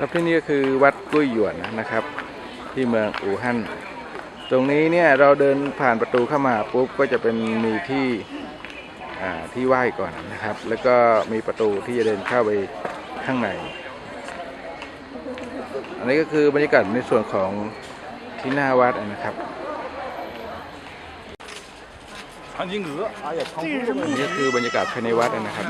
ครับที่นี่ก็คือวัดกุ้ยหยวนนะครับ ที่เมืองอู่ฮั่นตรงนี้เนี่ยเราเดินผ่านประตูเข้ามาปุ๊บก็จะเป็นมีที่ที่ไหว้ก่อนนะครับ แล้วก็มีประตูที่จะเดินเข้าไปข้างใน อันนี้ก็คือบรรยากาศในส่วนของที่หน้าวัดนะครับนี่คือบรรยากาศภายในวัดนะครับ